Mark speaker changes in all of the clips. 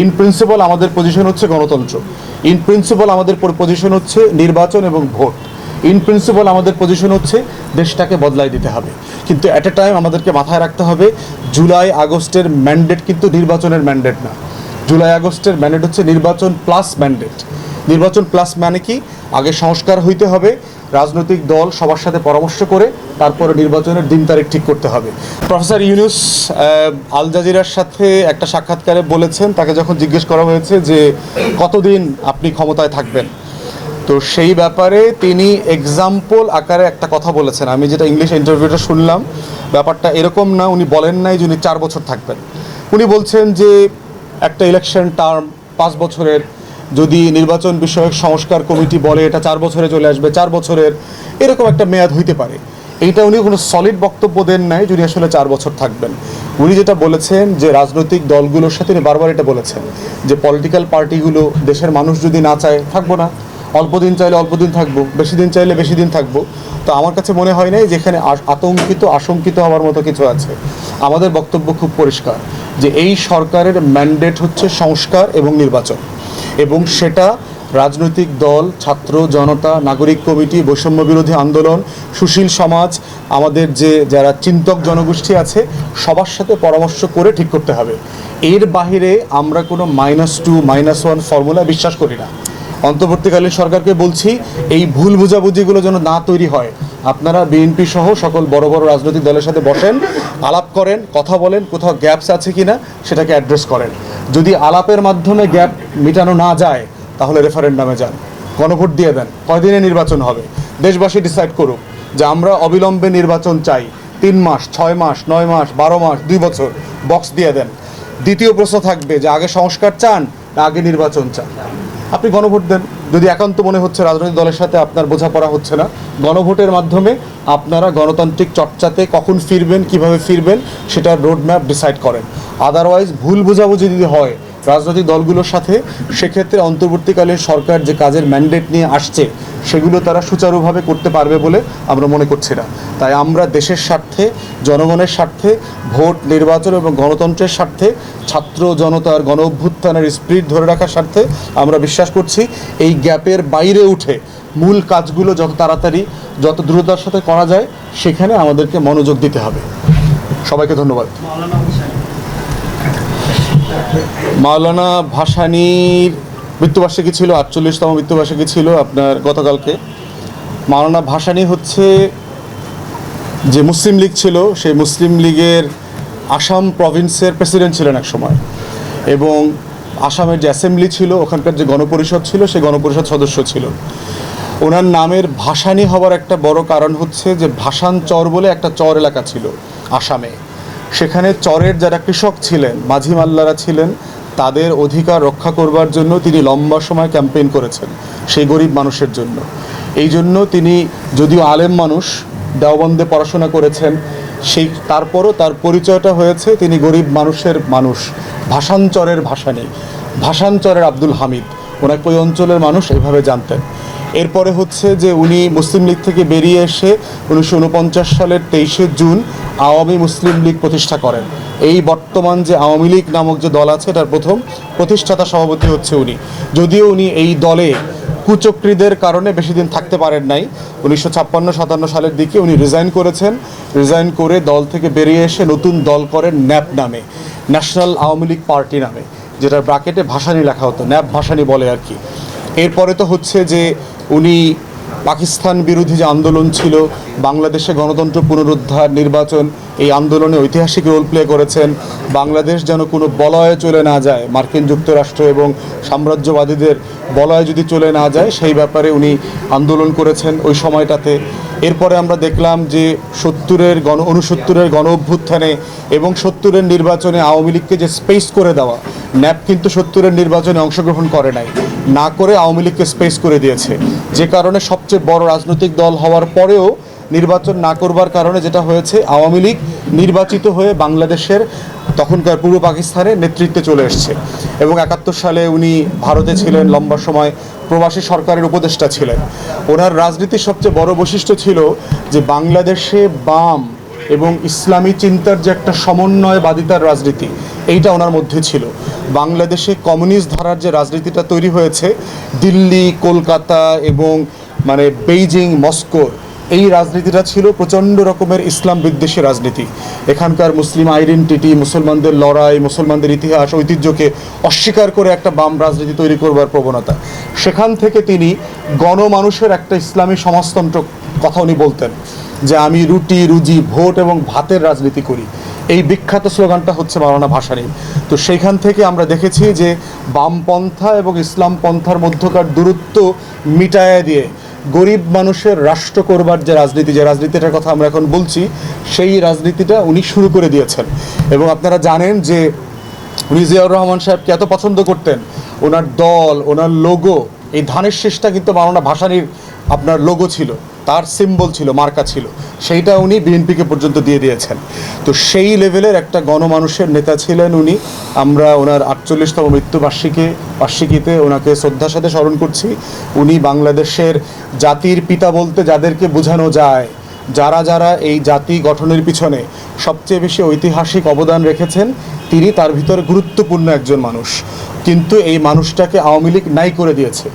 Speaker 1: In principle আমাদের position হচ্ছে গণতন্ত্র। ইন প্রিন্সিপাল আমাদের পজিশন হচ্ছে নির্বাচন এবং ভোট। ইন প্রিন্সিপাল আমাদের পজিশন হচ্ছে দেশটাকে বদলাই দিতে হবে। কিন্তু অ্যাট এ টাইম আমাদেরকে মাথায় রাখতে হবে, জুলাই আগস্টের ম্যান্ডেট কিন্তু নির্বাচনের ম্যান্ডেট না। জুলাই আগস্টের ম্যান্ডেট হচ্ছে নির্বাচন প্লাস ম্যান্ডেট নির্বাচন প্লাস মানে কি? আগে সংস্কার হইতে হবে, রাজনৈতিক দল সবার সাথে পরামর্শ করে, তারপরে নির্বাচনের দিন তারিখ ঠিক করতে হবে। প্রফেসর ইউনুস আল জাজিরার সাথে একটা সাক্ষাৎকারে বলেছেন, তাকে যখন জিজ্ঞেস করা হয়েছে যে, কতদিন আপনি ক্ষমতায় থাকবেন? তো সেই ব্যাপারে তিনি এক্সাম্পল আকারে একটা কথা বলেছেন। আমি যেটা ইংলিশ ইন্টারভিউটা শুনলাম, ব্যাপারটা এরকম না, উনি বলেন নাই যে উনি চার বছর থাকবেন। উনি বলছেন যে, একটা ইলেকশন টার্ম পাঁচ বছরের যদি নির্বাচন বিষয়ক সংস্কার কমিটি বলে এটা চার বছরে চলে আসবে, চার বছরের এরকম একটা মেয়াদ হইতে পারে। এইটা উনি কোনো সলিড বক্তব্য দেন নাই যিনি আসলে চার বছর থাকবেন। উনি যেটা বলেছেন যে রাজনৈতিক দলগুলোর সাথে উনি বারবার এটা বলেছেন যে পলিটিক্যাল পার্টিগুলো দেশের মানুষ যদি না চায়, থাকব না। অল্প দিন চাইলে অল্প দিন থাকব, বেশি দিন চাইলে বেশি দিন থাকব। তো আমার কাছে মনে হয় নাই যেখানে আতঙ্কিত, আশঙ্কিত হওয়ার মতো কিছু আছে। আমাদের বক্তব্য খুব পরিষ্কার যে এই সরকারের ম্যান্ডেট হচ্ছে সংস্কার এবং নির্বাচন। এবং সেটা রাজনৈতিক দল, ছাত্র, জনতা, নাগরিক কমিটি বৈষম্য বিরোধী আন্দোলন, সুশীল সমাজ, আমাদের যে যারা চিন্তক জনগোষ্ঠী আছে, সবার সাথে পরামর্শ করে ঠিক করতে হবে। এর বাহিরে আমরা কোনো minus two minus one formula বিশ্বাস করি না। অন্তর্বর্তীকালীন সরকারকে বলছি, এই ভুল বুঝাবুঝিগুলো যেন না তৈরি হয়। আপনারা বিএনপি সহ সকল বড় বড় রাজনৈতিক দলের সাথে বসেন, আলাপ করেন, কথা বলেন, কোথাও গ্যাপস আছে কিনা সেটাকে অ্যাড্রেস করেন। যদি আলাপের মাধ্যমে গ্যাপ মেটানো না যায়, তাহলে রেফারেন্ডামে যান। গণভোট দিয়ে দেন। কয়দিনে নির্বাচন হবে? দেশবাসী ডিসাইড করুক যে আমরা অবিলম্বে নির্বাচন চাই। তিন মাস, ছয় মাস, নয় মাস, বারো মাস, দুই বছর বক্স দিয়ে দেন। দ্বিতীয় প্রশ্ন থাকবে যে আগে সংস্কার চান না আগে নির্বাচন চান? আপনি গণভোট দেন। যদি একান্ত মনে হচ্ছে রাজনৈতিক দলের সাথে আপনার বোঝাপড়া হচ্ছে না, গণভোটের মাধ্যমে আপনারা গণতান্ত্রিক চর্চাতে কখন ফিরবেন, কীভাবে ফিরবেন, সেটার রোডম্যাপ ডিসাইড করেন। আদারওয়াইজ ভুল বোঝাবুঝি যদি হয় রাজনৈতিক দলগুলোর সাথে, সেক্ষেত্রে অন্তর্বর্তীকালীন সরকার যে কাজের ম্যান্ডেট নিয়ে আসছে, সেগুলো তারা সুচারুভাবে করতে পারবে বলে আমরা মনে করছি না। তাই আমরা দেশের স্বার্থে, জনগণের স্বার্থে, ভোট, নির্বাচন এবং গণতন্ত্রের স্বার্থে, ছাত্র জনতার গণ অভ্যুত্থানের স্পিরিট ধরে রাখার স্বার্থে আমরা বিশ্বাস করছি, এই গ্যাপের বাইরে উঠে মূল কাজগুলো যত তাড়াতাড়ি, যত দ্রুততার সাথে করা যায়, সেখানে আমাদেরকে মনোযোগ দিতে হবে। সবাইকে ধন্যবাদ। মাওলানা ভাসানীর মৃত্যুবার্ষিকী ছিল, আটচল্লিশতম মৃত্যুবার্ষিকী ছিল আপনার গতকালকে। মাওলানা ভাসানী হচ্ছে যে মুসলিম লীগ ছিল, সেই মুসলিম লীগের আসাম প্রভিন্সের প্রেসিডেন্ট ছিলেন এক সময় এবং আসামের যে অ্যাসেম্বলি ছিল, ওখানকার যে গণপরিষদ ছিল, সেই গণপরিষদ সদস্য ছিল। ওনার নামের ভাসানী হওয়ার একটা বড় কারণ হচ্ছে যে ভাসান চর বলে একটা চর এলাকা ছিল আসামে। সেখানে চরের যারা কৃষক ছিলেন, মাঝি মাল্লারা ছিলেন, তাদের অধিকার রক্ষা করবার জন্য তিনি লম্বা সময় ক্যাম্পেইন করেছেন, সেই গরিব মানুষের জন্য। এই জন্য তিনি যদিও আলেম মানুষ, দেওবন্দে পড়াশোনা করেছেন, সেই তারপরও তার পরিচয়টা হয়েছে, তিনি গরিব মানুষের মানুষ ভাষাঞ্চরের ভাষানি ভাষাঞ্চরের আব্দুল হামিদ ওনাকে ওই অঞ্চলের মানুষ এভাবে জানতেন। এরপরে হচ্ছে যে উনি মুসলিম লীগ থেকে বেরিয়ে এসে উনিশশো উনপঞ্চাশ সালের তেইশে জুন আওয়ামী মুসলিম লীগ প্রতিষ্ঠা করেন। এই বর্তমান যে আওয়ামী লীগ নামক যে দল আছে, এটার প্রথম প্রতিষ্ঠাতা সভাপতি হচ্ছে উনি। যদিও উনি এই দলে কুচক্রীদের কারণে বেশি দিন থাকতে পারেন নাই। উনিশশো ছাপ্পান্ন, সাতান্ন সালের দিকে উনি রিজাইন করেছেন। রিজাইন করে দল থেকে বেরিয়ে এসে নতুন দল করেন ন্যাপ নামে ন্যাশনাল আওয়ামী লীগ পার্টি নামে, যেটার ব্রাকেটে ভাসানি লেখা হতো, ন্যাপ ভাসানি বলে আর কি। এরপরে তো হচ্ছে যে উনি পাকিস্তান বিরোধী যে আন্দোলন ছিল, বাংলাদেশে গণতন্ত্র পুনরুদ্ধার নির্বাচন, এই আন্দোলনে ঐতিহাসিক রোল প্লে করেছেন। বাংলাদেশ যেন কোনো বলয়ে চলে না যায়, মার্কিন যুক্তরাষ্ট্র এবং সাম্রাজ্যবাদীদের বলয়ে যদি চলে না যায়, সেই ব্যাপারে উনি আন্দোলন করেছেন ওই সময়টাতে। এরপরে আমরা দেখলাম যে সত্তরের গণ উনসত্তরের গণ অভ্যুত্থানে এবং সত্তরের নির্বাচনে আওয়ামী লীগকে যে স্পেস করে দেওয়া ন্যাপ কিন্তু সত্তরের নির্বাচনে অংশগ্রহণ করে নাই। না করে আওয়ামী লীগকে স্পেস করে দিয়েছে। যে কারণে সবচেয়ে বড় রাজনৈতিক দল হওয়ার পরেও নির্বাচন না করবার কারণে যেটা হয়েছে, আওয়ামী লীগ নির্বাচিত হয়ে বাংলাদেশের তখনকার পূর্ব পাকিস্তানে নেতৃত্বে চলে এসছে। এবং একাত্তর সালে উনি ভারতে ছিলেন, লম্বা সময় প্রবাসী সরকারের উপদেষ্টা ছিলেন। ওনার রাজনীতির সবচেয়ে বড় বৈশিষ্ট্য ছিল যে বাংলাদেশে বাম এবং ইসলামী চিন্তার যে একটা সমন্বয়বাদিতার রাজনীতি, এইটা ওনার মধ্যে ছিল। বাংলাদেশে কমিউনিস্ট ধারার যে রাজনীতিটা তৈরি হয়েছে, দিল্লি, কলকাতা এবং মানে বেইজিং মস্কোর এই রাজনীতিটা ছিল প্রচণ্ড রকমের ইসলাম বিদ্বেষী রাজনীতি। এখানকার মুসলিম আইডেন্টিটি, মুসলমানদের লড়াই, মুসলমানদের ইতিহাস, ঐতিহ্যকে অস্বীকার করে একটা বাম রাজনীতি তৈরি করবার প্রবণতা। সেখান থেকে তিনি গণমানুষের একটা ইসলামী সমাজতন্ত্র কথা উনি বলতেন। যে আমি রুটি, রুজি, ভোট এবং ভাতের রাজনীতি করি। এই বিখ্যাত স্লোগানটা হচ্ছে মাওলানা ভাসানীর তো সেইখান থেকে আমরা দেখেছি যে বামপন্থা এবং ইসলাম পন্থার মধ্যকার দূরত্ব মিটায় দিয়ে গরিব মানুষের রাষ্ট্র করবার যে রাজনীতি, যে রাজনীতিটার কথা আমরা এখন বলছি, সেই রাজনীতিটা উনি শুরু করে দিয়েছেন। এবং আপনারা জানেন যে উনি জিয়াউর রহমান সাহেবকে এত পছন্দ করতেন, ওনার দল, ওনার লোগো এই ধানের শেষটা কিন্তু মাওলানা ভাসানির আপনার লোগো ছিল, তার সিম্বল ছিল, মার্কা ছিল, সেইটা উনি বিএনপিকে পর্যন্ত দিয়ে দিয়েছেন। তো সেই লেভেলের একটা গণমানুষের নেতা ছিলেন উনি। আমরা ওনার আটচল্লিশতম মৃত্যুবার্ষিকী, বার্ষিকীতে ওনাকে শ্রদ্ধার সাথে স্মরণ করছি। উনি বাংলাদেশের জাতির পিতা বলতে যাদেরকে বোঝানো যায়, যারা যারা এই জাতি গঠনের পিছনে সবচেয়ে বেশি ঐতিহাসিক অবদান রেখেছেন, তিনি তার ভিতরে গুরুত্বপূর্ণ একজন মানুষ। কিন্তু এই মানুষটাকে আওয়ামী লীগ নাই করে দিয়েছে।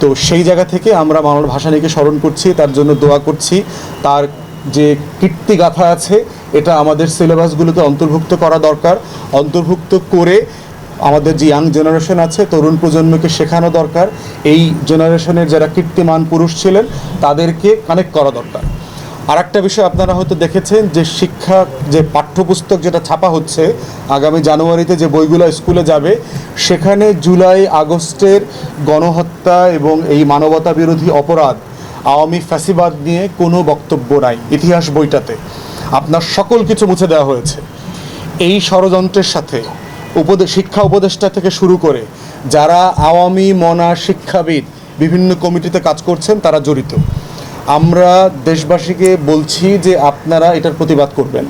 Speaker 1: তো সেই জায়গা থেকে আমরা মানব ভাসানীকে স্মরণ করছি, তার জন্য দোয়া করছি। তার যে কীর্তিগাথা আছে, এটা আমাদের সিলেবাসগুলোতে অন্তর্ভুক্ত করা দরকার। অন্তর্ভুক্ত করে আমাদের যে ইয়াং জেনারেশন আছে, তরুণ প্রজন্মকে শেখানো দরকার। এই জেনারেশনের যারা কীর্তিমান পুরুষ ছিলেন, তাদেরকে কানেক্ট করা দরকার। আর একটা বিষয় আপনারা হয়তো দেখেছেন যে শিক্ষা, যে পাঠ্যপুস্তক যেটা ছাপা হচ্ছে আগামী জানুয়ারিতে যে বইগুলো স্কুলে যাবে, সেখানে জুলাই, আগস্টের গণহত্যা এবং এই মানবতা বিরোধী অপরাধ আওয়ামী ফ্যাসিবাদ নিয়ে কোনো বক্তব্য নাই ইতিহাস বইটাতে। আপনার সকল কিছু মুছে দেওয়া হয়েছে। এই ষড়যন্ত্রের সাথে উপদে, শিক্ষা উপদেষ্টা থেকে শুরু করে যারা আওয়ামী মনা শিক্ষাবিদ বিভিন্ন কমিটিতে কাজ করছেন, তারা জড়িত। আমরা দেশবাসীকে বলছি যে আপনারা এটার প্রতিবাদ করবেন।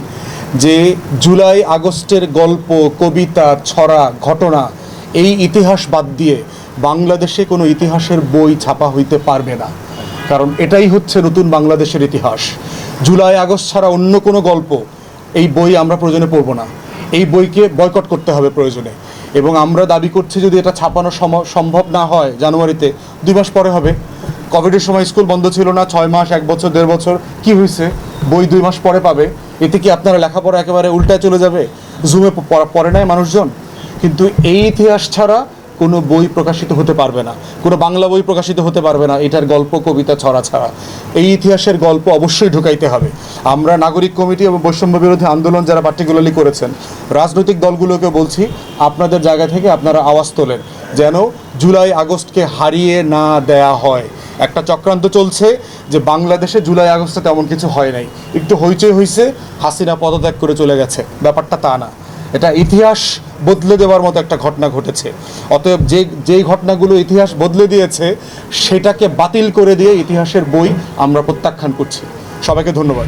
Speaker 1: যে জুলাই আগস্টের গল্প, কবিতা, ছড়া, ঘটনা, এই ইতিহাস বাদ দিয়ে বাংলাদেশে কোনো ইতিহাসের বই ছাপা হইতে পারবে না। কারণ এটাই হচ্ছে নতুন বাংলাদেশের ইতিহাস। জুলাই আগস্ট ছাড়া অন্য কোনো গল্প, এই বই আমরা প্রয়োজনে পড়ব না। এই বইকে বয়কট করতে হবে প্রয়োজনে। এবং আমরা দাবি করছি যদি এটা ছাপানো সম- সম্ভব না হয় জানুয়ারিতে, দুই মাস পরে হবে। কোভিডের সময় স্কুল বন্ধ ছিল না, ছয় মাস, এক বছর, দেড় বছর, কি হয়েছে? বই দুই মাস পরে পাবে। এতে কি আপনারা লেখাপড়া একেবারে উল্টায় চলে যাবে? জুমে পড়ে নাই মানুষজন? কিন্তু এই ইতিহাস ছাড়া কোনো বই প্রকাশিত হতে পারবে না। কোনো বাংলা বই প্রকাশিত হতে পারবে না। এটার গল্প, কবিতা, ছড়া ছাড়া। এই ইতিহাসের গল্প অবশ্যই ঢুকাইতে হবে। আমরা নাগরিক কমিটি এবং বৈষম্য বিরোধী আন্দোলন যারা পার্টিকুলারলি করেছেন, রাজনৈতিক দলগুলোকে বলছি, আপনাদের জায়গা থেকে আপনারা আওয়াজ তোলেন, যেন জুলাই আগস্টকে হারিয়ে না দেয়া হয়। একটা চক্রান্ত চলছে যে বাংলাদেশে জুলাই আগস্টে তেমন কিছু হয় নাই। একটু হইচই হয়েছে হাসিনা পদত্যাগ করে চলে গেছে। ব্যাপারটা তা না। এটা ইতিহাস বদলে দেওয়ার মতো একটা ঘটনা ঘটেছে। অতএব যে, যেই ঘটনাগুলো ইতিহাস বদলে দিয়েছে, সেটাকে বাতিল করে দিয়ে ইতিহাসের বই আমরা প্রত্যাখ্যান করছি। সবাইকে ধন্যবাদ।